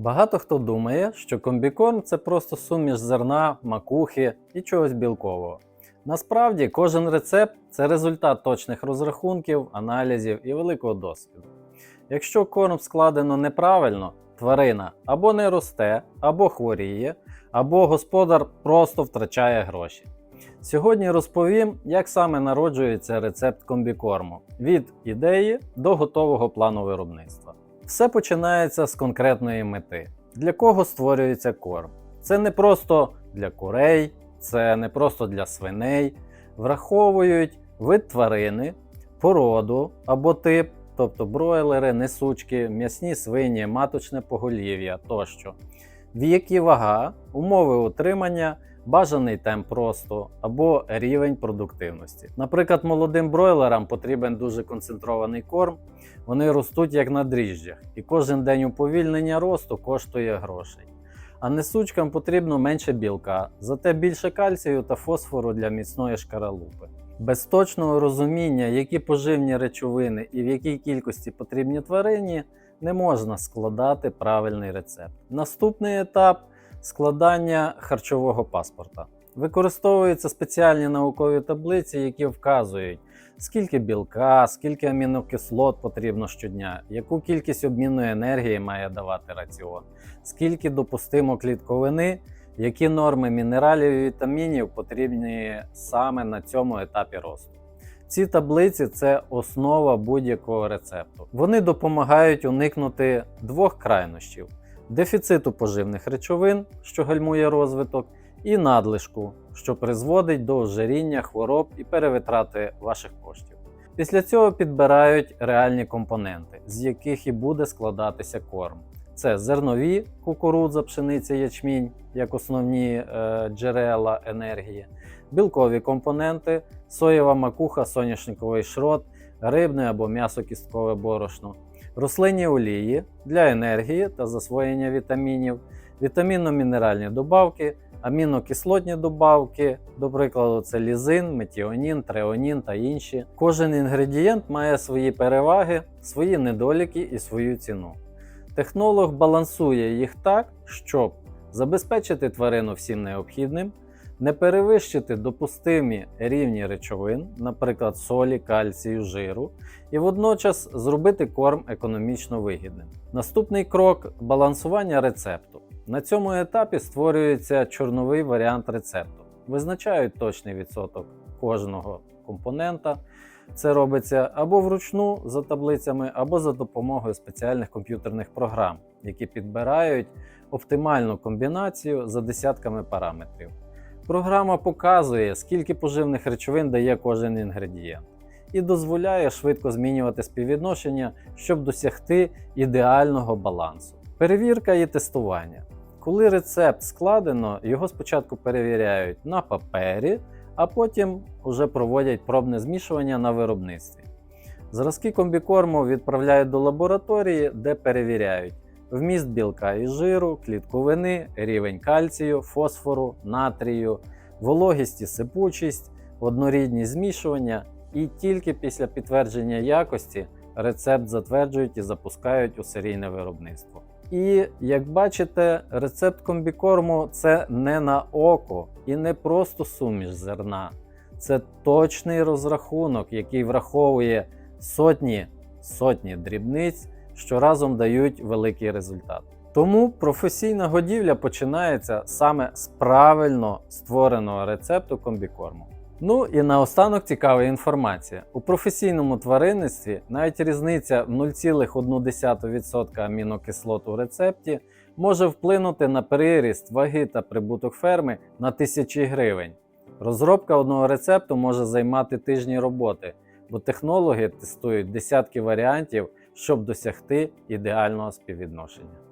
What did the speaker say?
Багато хто думає, що комбікорм це просто суміш зерна, макухи і чогось білкового. Насправді, кожен рецепт це результат точних розрахунків, аналізів і великого досвіду. Якщо корм складено неправильно, тварина або не росте, або хворіє, або господар просто втрачає гроші. Сьогодні розповім, як саме народжується рецепт комбікорму від ідеї до готового плану виробництва. Все починається з конкретної мети. Для кого створюється корм? Це не просто для курей, це не просто для свиней. Враховують вид тварини, породу або тип, тобто бройлери, несучки, м'ясні свині, маточне поголів'я тощо, вік і вага, умови утримання, бажаний темп росту або рівень продуктивності. Наприклад, молодим бройлерам потрібен дуже концентрований корм, вони ростуть як на дріжджах, і кожен день уповільнення росту коштує грошей. А несучкам потрібно менше білка, зате більше кальцію та фосфору для міцної шкаралупи. Без точного розуміння, які поживні речовини і в якій кількості потрібні тварині, не можна складати правильний рецепт. Наступний етап складання харчового паспорта. Використовуються спеціальні наукові таблиці, які вказують, скільки білка, скільки амінокислот потрібно щодня, яку кількість обмінної енергії має давати раціон, скільки допустимо клітковини, які норми мінералів і вітамінів потрібні саме на цьому етапі росту. Ці таблиці це основа будь-якого рецепту. Вони допомагають уникнути двох крайнощів: дефіциту поживних речовин, що гальмує розвиток, і надлишку, що призводить до ожиріння, хвороб і перевитрати ваших коштів. Після цього підбирають реальні компоненти, з яких і буде складатися корм. Це зернові, кукурудза, пшениця, ячмінь як основні е, джерела енергії, білкові компоненти, соєва макуха, соняшниковий шрот, рибне або м'ясо-кісткове борошно, рослинні олії для енергії та засвоєння вітамінів, вітамінно-мінеральні добавки, амінокислотні добавки, до прикладу, це лізин, метіонін, треонін та інші. Кожен інгредієнт має свої переваги, свої недоліки і свою ціну. Технолог балансує їх так, щоб забезпечити тварину всім необхідним, не перевищити допустимі рівні речовин, наприклад, солі, кальцію, жиру, і водночас зробити корм економічно вигідним. Наступний крок балансування рецепту. На цьому етапі створюється чорновий варіант рецепту. Визначають точний відсоток кожного компонента. Це робиться або вручну за таблицями, або за допомогою спеціальних комп'ютерних програм, які підбирають оптимальну комбінацію за десятками параметрів. Програма показує, скільки поживних речовин дає кожен інгредієнт, і дозволяє швидко змінювати співвідношення, щоб досягти ідеального балансу. Перевірка і тестування. Коли рецепт складено, його спочатку перевіряють на папері, а потім вже проводять пробне змішування на виробництві. Зразки комбікорму відправляють до лабораторії, де перевіряють вміст білка і жиру, клітковини, рівень кальцію, фосфору, натрію, вологість і сипучість, однорідність змішування, і тільки після підтвердження якості рецепт затверджують і запускають у серійне виробництво. І як бачите, рецепт комбікорму це не на око і не просто суміш зерна. Це точний розрахунок, який враховує сотні сотні дрібниць, що разом дають великий результат. Тому професійна годівля починається саме з правильно створеного рецепту комбікорму. Ну і наостанок цікава інформація. У професійному тваринництві навіть різниця в 0,1% амінокислот у рецепті може вплинути на приріст ваги та прибуток ферми на тисячі гривень. Розробка одного рецепту може займати тижні роботи, бо технологи тестують десятки варіантів, щоб досягти ідеального співвідношення.